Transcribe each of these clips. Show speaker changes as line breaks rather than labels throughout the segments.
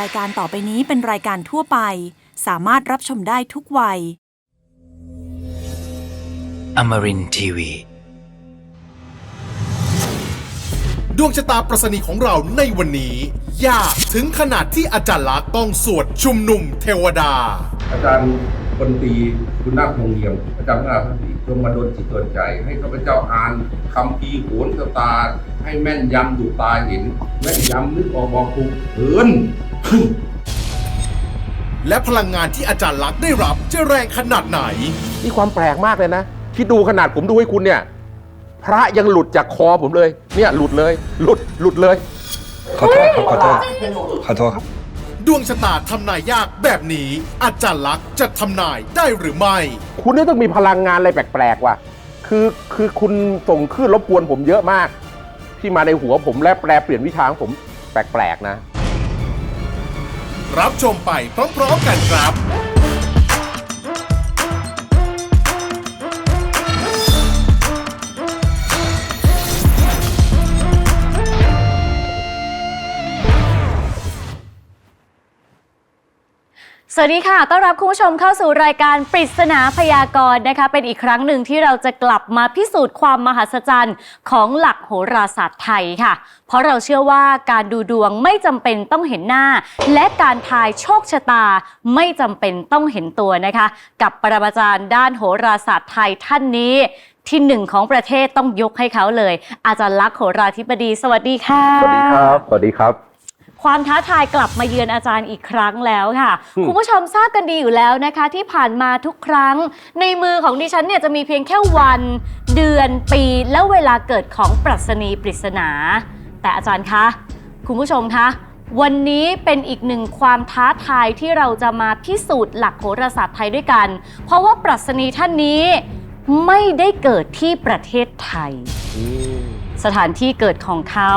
รายการต่อไปนี้เป็นรายการทั่วไป สามารถรับชมได้ทุกวัย
Amarin Tiwi.
ดวงชะตาประสนีของเราในวันนี้ ยากถึงขนาดที่อาจารย์ลักษณ์ต้องสวดชุมนุมเทวดา
อาจารย์พลตรีคุณนาคพงษ์เยี่ยมอาจารย์พระราชพิธีจงมาดลจิตดลใจ ให้ข้าพเจ้าอ่านคำพีร์โหนชะตาให้แม่นยำดูตาเห็น แม่นยำนึกออกบอกถูกเหิน
และพลังงานที่อาจารย์ลักษณ์ได้รับจะแรงขนาดไหน
นี่ความแปลกมากเลยนะ คิดดูขนาดผมดูให้คุณเนี่ย พระยังหลุดจากคอผมเลย เนี่ยหลุดเลย หลุดหลุดเลย
ขอโทษครับขอโทษขอโทษครับ
ดวงชะตาทำนายยากแบบนี้ อาจารย์ลักษณ์จะทำนายได้หรือไม่
คุณนี่ต้องมีพลังงานอะไรแปลกๆว่ะ คือคือคุณส่งคลื่นรบกวนผมเยอะมาก ที่มาในหัวผมและแปลเปลี่ยนวิชาของผมแปลกๆนะ
รับชมไปพร้อมๆกันครับ
สวัสดีค่ะ ต้อนรับคุณผู้ชมเข้าสู่รายการปริศนาพยากรณ์นะคะ เป็นอีกครั้งหนึ่งที่เราจะกลับมาพิสูจน์ความมหัศจรรย์ของหลักโหราศาสตร์ไทยค่ะ เพราะเราเชื่อว่าการดูดวงไม่จำเป็นต้องเห็นหน้า และการทายโชคชะตาไม่จำเป็นต้องเห็นตัวนะคะ กับปรมาจารย์ด้านโหราศาสตร์ไทยท่านนี้ ที่หนึ่งของประเทศต้องยกให้เขาเลย อาจารย์ลักษณ์โหราธิบดี สวัสดีค่ะ
สวัสดีครับ สวัสดีครับ
ความท้าทายกลับมาเยือนอาจารย์อีกครั้งแล้วค่ะ
อืม
คุณผู้ชมทราบกันดีอยู่แล้วนะคะ ที่ผ่านมาทุกครั้ง ในมือของดิฉันเนี่ยจะมีเพียงแค่วัน เดือนปีและเวลาเกิดของปรัชนีปริศนา แต่อาจารย์คะ คุณผู้ชมคะวันนี้เป็นอีกหนึ่งความท้าทายที่เราจะมาพิสูจน์หลักโหราศาสตร์ไทยด้วยกัน เพราะว่าปรัชนีท่านนี้ไม่ได้เกิดที่ประเทศไทย สถานที่เกิดของเขา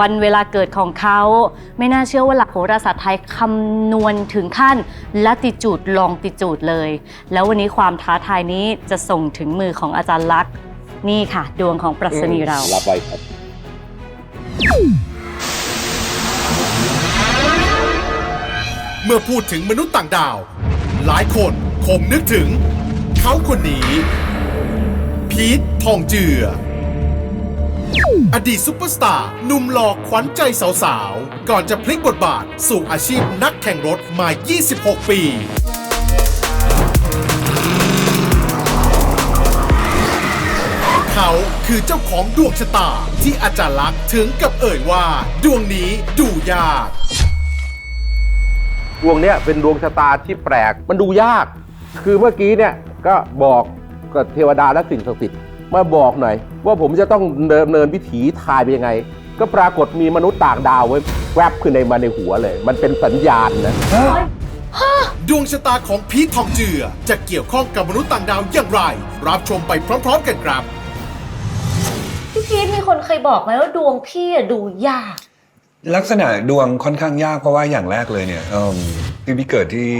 วันเวลาเกิดของเขา ไม่น่าเชื่อว่าหลักโหราศาสตร์ไทยคำนวณถึงขั้นละติจูดลองติจูดเลย แล้ววันนี้ความท้าทายนี้จะส่งถึงมือของอาจารย์ลักษณ์นี่ค่ะ ดวงของปรัชนีเรา
รับไว้ครับ
เมื่อพูดถึงมนุษย์ต่างดาว หลายคนคงนึกถึง เขาคนนี้ พีททองเจือ อดีตซุปเปอร์สตาร์หนุ่มหล่อขวัญใจสาวๆ ก่อนจะพลิกบทบาท สู่อาชีพนักแข่งรถมา 26 ปี เขาคือเจ้าของดวงชะตาที่อาจารย์ลักษณ์ถึงกับเอ่ยว่า ดวงนี้ดูยาก
ดวงเนี้ยเป็นดวงชะตาที่แปลกมันดูยาก คือเมื่อกี้เนี่ยก็บอกกับเทวดาและสิ่งศักดิ์สิทธิ์ มาบอกหน่อย ว่าผมจะต้องเดินเนินวิถีทายไปยังไง ก็ปรากฏมีมนุษย์ต่างดาวไว้แวบขึ้นในมาในหัวเลย มันเป็นสัญญาณนะ
ดวงชะตาของพีททองเจือ จะเกี่ยวข้องกับมนุษย์ต่างดาวอย่างไร รับชมไปพร้อมๆกันครับ
พี่พีทมีคนเคยบอกไหมว่าดวงพี่อะดูยาก
ลักษณะดวงค่อนข้างยากเพราะว่าอย่างแรกเลยเนี่ยเอิ่มพี่พี่เกิดที่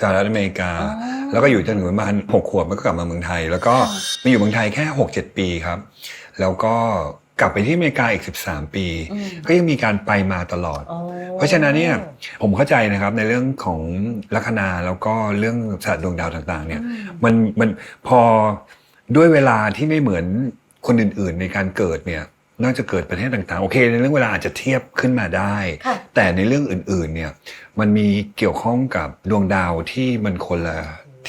สหรัฐอเมริกา
อ๋อ
แล้วก็อยู่จนถึงประมาณหกขวบแล้วก็กลับมาเมืองไทย แล้วก็
ค่ะ
มาอยู่เมืองไทยแค่หกเจ็ดปีครับ แล้วก็กลับไปที่อเมริกาอีก 13 ปี
อืม
ก็ยังมีการไปมาตลอด
อ๋อ
เพราะฉะนั้นเนี่ยผมเข้าใจนะครับในเรื่องของลัคนาแล้วก็เรื่องศาสตร์ดวงดาวต่างๆเนี่ย
อืม
มันมันพอด้วยเวลาที่ไม่เหมือนคนอื่นๆในการเกิดเนี่ยนอกจากเกิดประเทศต่างๆ โอเค ในเรื่องเวลาอาจจะเทียบขึ้นมาได้
ค่ะ
แต่ในเรื่องอื่นๆเนี่ยมันมีเกี่ยวข้องกับดวงดาวที่มันคนละ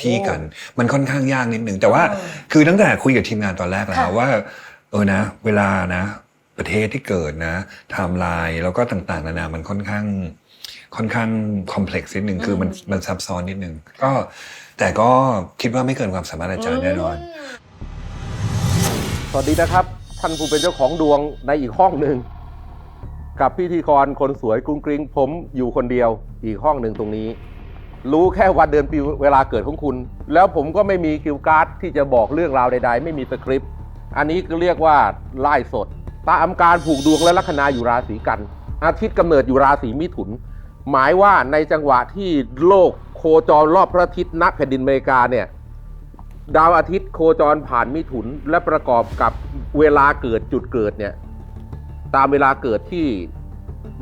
ที่กัน มันค่อนข้างยากนิดนึงแต่ว่า
เออ
คือตั้งแต่คุยกับทีมงานตอนแรกแล้
ค่ะ
วว่า เออนะ เวลานะ ประเทศที่เกิดนะไทม์ไลน์แล้วก็ต่างๆ นานามันค่อนข้าง ค่อนข้างคอมเพล็กซ์นิดนึงคือมันมันซับซ้อนนิดนึงก็แต่ก็คิดว่าไม่เกินความสามารถอาจารย์แน่นอน
สวัสดีนะครับท่านผู้เป็นเจ้าของดวงในอีกห้องหนึ่งกับพิธีกรคนสวยกรุงกริงผมอยู่คนเดียวอีกห้องหนึ่งตรงนี้ รู้แค่วันเดือนปีเวลาเกิดของคุณ แล้วผมก็ไม่มีกิวการ์ดที่จะบอกเรื่องราวใด ๆ ไม่มีสคริปต์อันนี้ก็เรียกว่าไล่สด ตามการผูกดวงและลัคนาอยู่ราศีกัน อาทิตย์กำเนิดอยู่ราศีมิถุน หมายว่าในจังหวะที่โลกโคจรรอบพระอาทิตย์ณแผ่นดินอเมริกาเนี่ยดาวอาทิตย์โคจรผ่านมิถุนและประกอบกับเวลาเกิดจุดเกิดเนี่ยตามเวลาเกิดที่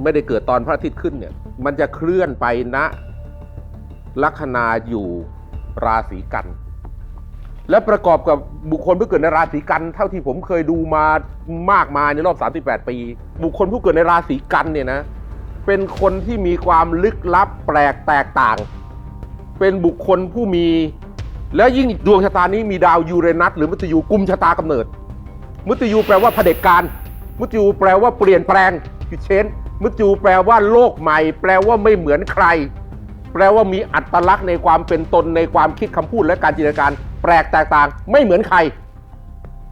ไม่ได้เกิดตอนพระอาทิตย์ขึ้นเนี่ยมันจะเคลื่อนไปณ ลัคนาอยู่ราศีกัน และประกอบกับบุคคลผู้เกิดในราศีกัน เท่าที่ผมเคยดูมามากมายในรอบ 38 ปี บุคคลผู้เกิดในราศีกันเนี่ยนะเป็นคนที่มีความลึกลับแปลกแตกต่าง เป็นบุคคลผู้มี แล้วยิ่งดวงชะตานี้มีดาวยูเรนัสหรือมุตยูกุมชะตากำเนิด มุตยูแปลว่าเผด็จการ มุตยูแปลว่าเปลี่ยนแปลงคือเชนมุตยูแปลว่าโลกใหม่ แปลว่าไม่เหมือนใคร แปลว่ามีอัตลักษณ์ในความเป็นตนในความคิดคำพูดและการจินตนาการแปลกแตกต่างไม่เหมือนใคร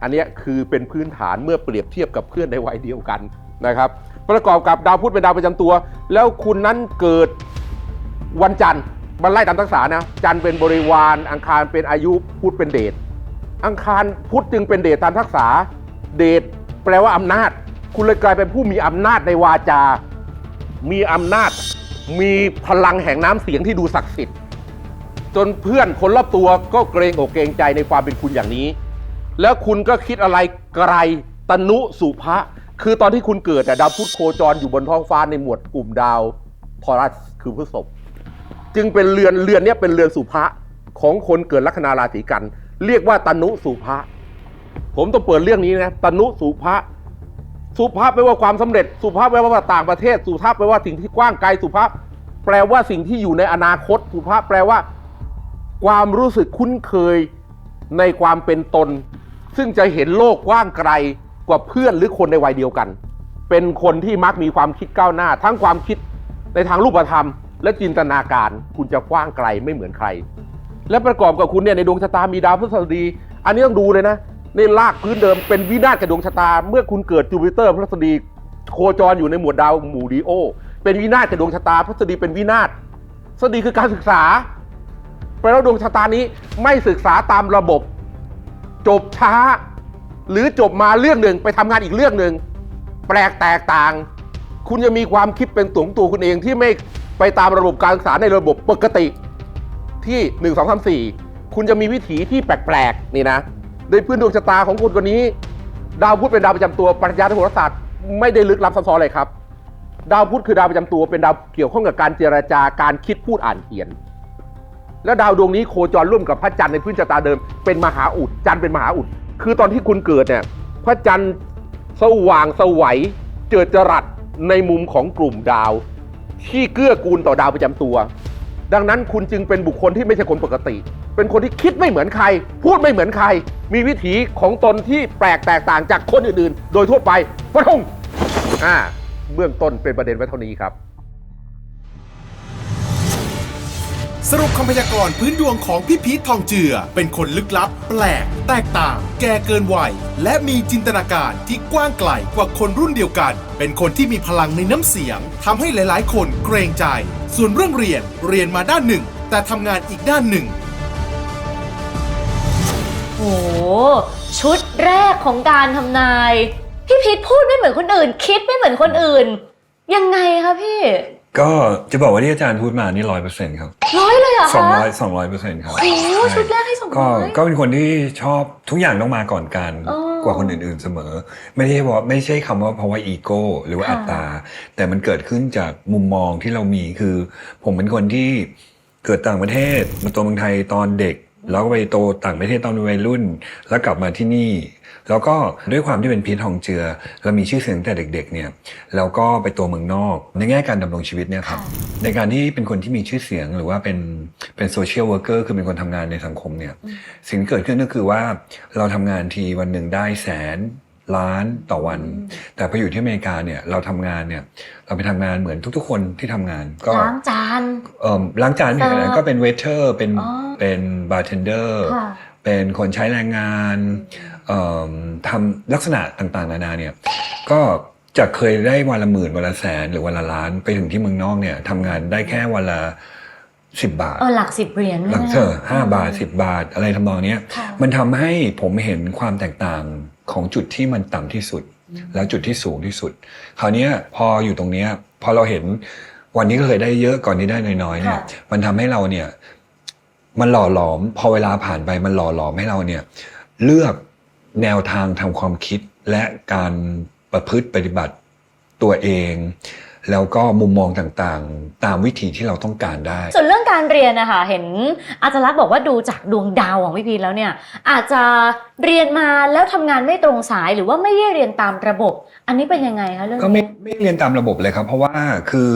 อันนี้คือเป็นพื้นฐานเมื่อเปรียบเทียบกับเพื่อนในวัยเดียวกันนะครับ ประกอบกับดาวพุธเป็นดาวประจำตัว แล้วคุณนั้นเกิดวันจันทร์มันไล่ตามทักษะนะจันทร์เป็นบริวารอังคารเป็นอายุพุธเป็นเดชอังคารพุธจึงเป็นเดชตามทักษะเดชแปลว่าอำนาจ คุณเลยกลายเป็นผู้มีอำนาจในวาจา มีอำนาจ มีพลังแห่งน้ำเสียงที่ดูศักดิ์สิทธิ์จนเพื่อนคนรอบตัวก็เกรงอกเกรงใจในความเป็นคุณอย่างนี้ แล้วคุณก็คิดอะไรไกลตนุสุภะคือตอนที่คุณเกิดดาวพุธโคจรอยู่บนท้องฟ้าในหมวดกลุ่มดาวทอรัสคือพฤษภจึงเป็นเรือนเรือนนี้เป็นเรือนสุภะของคนเกิดลัคนาราศีกัน เรียกว่าตนุสุภะผมต้องเปิดเรื่องนี้นะตนุสุภะ สุภาพแปลว่าความสำเร็จ สุภาพแปลว่าต่างประเทศ สุภาพแปลว่าสิ่งที่กว้างไกล สุภาพ แปลว่าสิ่งที่อยู่ในอนาคต สุภาพแปลว่า ความรู้สึกคุ้นเคยในความเป็นตน ซึ่งจะเห็นโลกกว้างไกลกว่าเพื่อนหรือคนในวัยเดียวกัน เป็นคนที่มักมีความคิดก้าวหน้า ทั้งความคิดในทางรูปธรรม และจินตนาการ คุณจะกว้างไกลไม่เหมือนใคร และประกอบกับคุณเนี่ยในดวงชะตามีดาวพฤหัสบดี อันนี้ต้องดูเลยนะ นลากพื้นเดิมเป็นวินาศกับดวงชะตา เมื่อคุณเกิดจูปิเตอร์พฤหัสบดีโคจรอยู่ในหมวดดาวหมู่ดีโอ เป็นวินาศกับดวงชะตาพฤหัสบดีเป็นวินาศพฤหัสบดีคือการศึกษาแปลว่าดวงชะตานี้ไม่ศึกษาตามระบบ จบช้า หรือจบมาเรื่องหนึ่งไปทำงานอีกเรื่องหนึ่งแปลกแตกต่าง คุณจะมีความคิดเป็นตัวของตัวคุณเองที่ไม่ไปตามระบบการศึกษาในระบบปกติที่ 1 2 3 4 คุณจะมีวิถีที่แปลกๆนี่นะ โดยพื้นดวงชะตาของคุณคนนี้ ดาวพุธเป็นดาวประจำตัวปรัชญาทางโหราศาสตร์ไม่ได้ลึกล้ำซับซ้อนเลยครับ ดาวพุธคือดาวประจำตัวเป็นดาวเกี่ยวข้องกับการเจรจาการคิดพูดอ่านเขียน แล้วดาวดวงนี้โคจรร่วมกับพระจันทร์ในพื้นชะตาเดิมเป็นมหาอุดจันทร์เป็นมหาอุดคือตอนที่คุณเกิดเนี่ยพระจันทร์สว่างสวัยเจิดจรัสในมุมของกลุ่มดาว ที่เกื้อกูลต่อดาวประจำตัว ดังนั้นคุณจึงเป็นบุคคลที่ไม่ใช่คนปกติ เป็นคนที่คิดไม่เหมือนใคร พูดไม่เหมือนใคร มีวิถีของตนที่แปลกแตกต่างจากคนอื่นๆ โดยทั่วไปฟะทงอ่าเบื้องต้นเป็นประเด็นไว้เท่านี้ครับ
สรุปคำพยากรณ์พื้นดวงของพี่พีททองเจือ เป็นคนลึกลับ แปลก แตกต่าง แก่เกินวัย และมีจินตนาการที่กว้างไกลกว่าคนรุ่นเดียวกัน เป็นคนที่มีพลังในน้ำเสียงทำให้หลายๆ คนเกรงใจ ส่วนเรื่องเรียนเรียนมาด้านหนึ่ง แต่ทำงานอีกด้านหนึ่ง
โห ชุดแรกของการทำนาย พี่พีทพูดไม่เหมือนคนอื่น คิดไม่เหมือนคนอื่น ยังไงคะพี่
ก็จะบอกว่าที่อาจารย์พูดมานี่ร้อยเปอร์เซ็นต์ครับ
ร้อยเลยเหรอ
สอง
คะ
ร้อยสองร้อยเปอร์เซ็นต์ครับ
โอ้โห
ใช่
ชุดแรกให้สอง
ก็
ร้อย
ก็เป็นคนที่ชอบทุกอย่างต้องมาก่อนกัน
อ๋อ
กว่าคนอื่นๆเสมอ ไม่ได้ว่าไม่ใช่คำว่าเพราะว่าอีโก้หรือว่า
ค่ะ
อัตตา แต่มันเกิดขึ้นจากมุมมองที่เรามีคือ ผมเป็นคนที่เกิดต่างประเทศมาโตเมืองไทยตอนเด็ก แล้วก็ไปโตต่างประเทศตอนวัยรุ่น แล้วกลับมาที่นี่ แล้วก็ด้วยความที่เป็นพีททองเจือเรามีชื่อเสียงแต่เด็ก ๆ เนี่ยแล้วก็ไปตัวเมืองนอก ในแง่การดำรงชีวิตเนี่ยครับในการที่เป็นคนที่มีชื่อเสียงหรือว่าเป็นเป็นโซเชียลเวิร์กเกอร์คือเป็นคนทำงานในสังคมเนี่ยสิ่งที่เกิดขึ้นก็คือว่าเราทำงานทีวันหนึ่งได้แสน ล้านต่อวัน แต่พออยู่ที่อเมริกาเนี่ยเราทำงานเนี่ยเราไปทำงานเหมือนทุก ๆ คนที่ทำงาน ก็
ล้างจาน
เอ่อล้างจานไม่ใช่ขนาดนั้นก็เป็นเวเทอร์เป็น
อ๋อ
เป็นบาร์เทนเดอร์
ค่ะ
เป็นคนใช้แรงงานเอิ่มทำลักษณะต่างๆ นานาเนี่ยก็จากเคยได้วันละหมื่นวันละแสนหรือวันละล้านไปถึงที่เมืองนอกเนี่ยทำงานได้แค่วันละสิบบาท
เออหลักสิบเหรียญ
หลัก
นะ
เธอห้าบาทสิบบาทอะไรทำนองเนี้ย
ค่ะ
มันทำให้ผมเห็นความแตกต่าง ของจุดที่มันต่ำที่สุด แล้วจุดที่สูงที่สุด คราวเนี้ยพออยู่ตรงเนี้ยพอเราเห็นวันนี้ก็เคยได้เยอะก่อนนี้ได้น้อยๆเนี่ย
ค่ะ
มันทำให้เราเนี่ยมันหล่อหลอม พอเวลาผ่านไปมันหล่อหลอมให้เราเนี่ยเลือกแนวทางทางความคิดและการประพฤติปฏิบัติตัวเอง แล้วก็มุมมองต่างๆ ตามวิธีที่เราต้องการได้
ส่วนเรื่องการเรียนนะคะเห็นอาจารย์ลักษณ์บอกว่าดูจากดวงดาวของพี่พีชแล้วเนี่ยอาจจะเรียนมาแล้วทำงานไม่ตรงสายหรือว่าไม่ได้เรียนตามระบบ อันนี้เป็นยังไงคะเรื่อง
ก็ไม่
นี้
ไม่เรียนตามระบบเลยครับ เพราะว่าคือ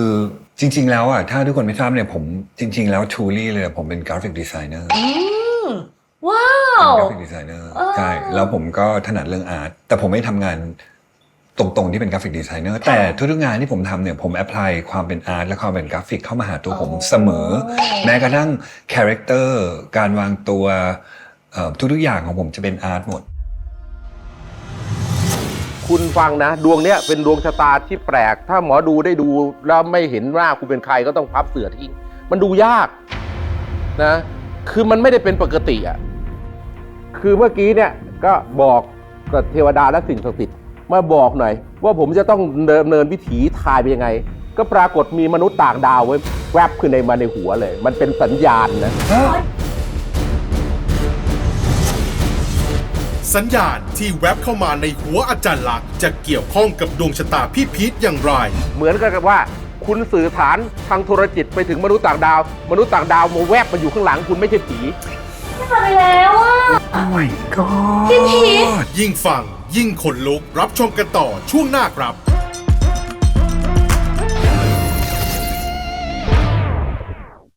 จริง ๆ แล้วอะถ้าทุกคนไม่ทราบเนี่ยผมจริง ๆ แล้วทูลี่เลยผมเป็นกราฟิกดีไซเนอร์
อืมว้า
เป็น
ว
กราฟิกดีไซเนอร์
อ๋อ
ใช่แล้วผมก็ถนัดเรื่องอาร์ตแต่ผมไม่ทำงาน ตรงๆที่เป็นกราฟิกดีไซเนอร์แต่ทุกๆงานที่ผมทำเนี่ยผมแอพพลายความเป็นอาร์ตและความเป็นกราฟิกเข้ามาหาตัวผมเสมอ แม้กระทั่งคาแรคเตอร์การวางตัวเอ่อทุกๆอย่างของผมจะเป็นอาร์ตหมด
คุณฟังนะ ดวงเนี้ยเป็นดวงชะตาที่แปลก ถ้าหมอดูได้ดูแล้วไม่เห็นว่าคุณเป็นใครก็ต้องพับเสือทิ้งมันดูยากนะคือมันไม่ได้เป็นปกติอะคือเมื่อกี้เนี่ยก็บอกกับเทวดาและสิ่งศักดิ์สิทธิ์ มาบอกหน่อย ว่าผมจะต้องเดินเนินวิถีทายไปยังไง ก็ปรากฏมีมนุษย์ต่างดาวไว้แวบขึ้นในมาในหัวเลย มันเป็นสัญญาณนะ
สัญญาณที่แวบเข้ามาในหัวอาจารย์ลักษณ์จะเกี่ยวข้องกับดวงชะตาพี่พีทอย่างไร
เหมือนกับว่า คุณสื่อสารทางโทรจิตไปถึงมนุษย์ต่างดาว มนุษย์ต่างดาวมาแวบมาอยู่ข้างหลังคุณไม่ใช่ผี
ไปแล้วอะ
ยิ่งฟัง ยิ่งขนลุกรับชมกันต่อช่วงหน้าครับ